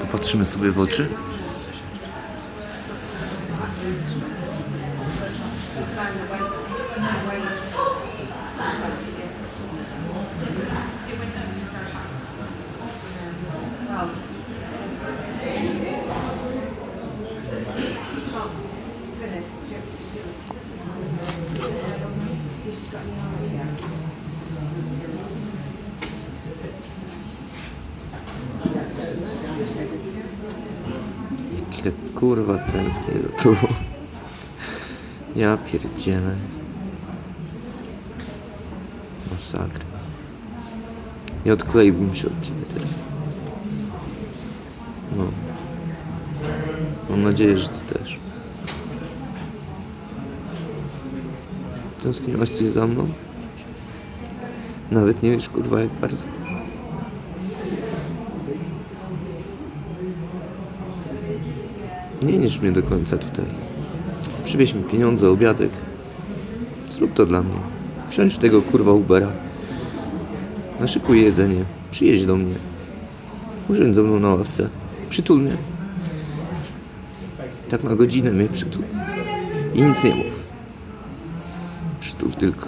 Popatrzymy sobie w oczy. Ile kurwa tęsknię do tu. Ja pierdzielę. Masakra. Nie odkleiłbym się od ciebie teraz. No. Mam nadzieję, że ty też. Tęskniłaś coś za mną? Nawet nie wiesz kurwa jak bardzo. Nie niż mnie do końca tutaj. Przywieź mi pieniądze, obiadek. Zrób to dla mnie. Wsiądź tego kurwa Ubera. Naszykuj jedzenie. Przyjedź do mnie. Usiądź ze mną na ławce. Przytul mnie. Tak na godzinę mnie przytul. I nic nie mów. Przytul tylko.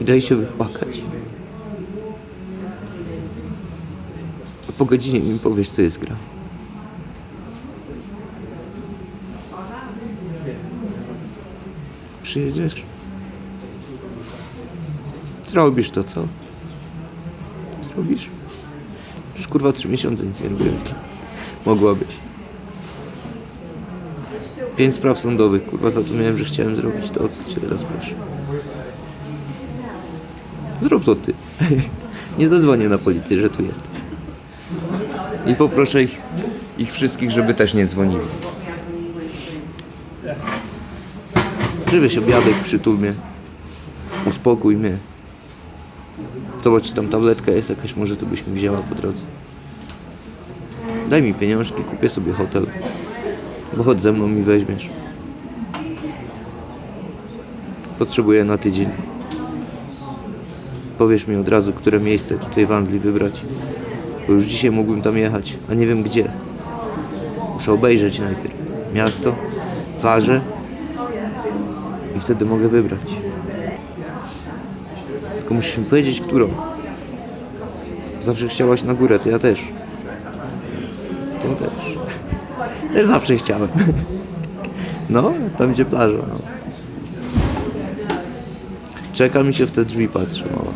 I daj się wypłakać. A po godzinie mi powiesz, co jest gra. Przyjedziesz? Zrobisz to, co? Zrobisz? Już kurwa trzy miesiące nic nie robiłem. Mogła być. Pięć spraw sądowych, kurwa, za to miałem, że chciałem zrobić to, o co cię teraz proszę. Zrób to ty. Nie zadzwonię na policję, że tu jesteś. I poproszę ich, ich wszystkich, żeby też nie dzwonili. Przywieź obiadek, przytul mnie. Uspokój mnie. Zobacz, czy tam tabletka jest jakaś, może to byś mi wzięła po drodze. Daj mi pieniążki, kupię sobie hotel. Bo chodź ze mną i weźmiesz. Potrzebuję na tydzień. Powiesz mi od razu, które miejsce tutaj w Anglii wybrać. Bo już dzisiaj mógłbym tam jechać, a nie wiem gdzie. Muszę obejrzeć najpierw miasto, plażę i wtedy mogę wybrać. Tylko musisz mi powiedzieć, którą. Zawsze chciałaś na górę, to ja też. To też. Też zawsze chciałem. No, tam gdzie plaża. No. Czeka mi się w te drzwi patrzy, mała.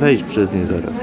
Wejdź przez nie zaraz.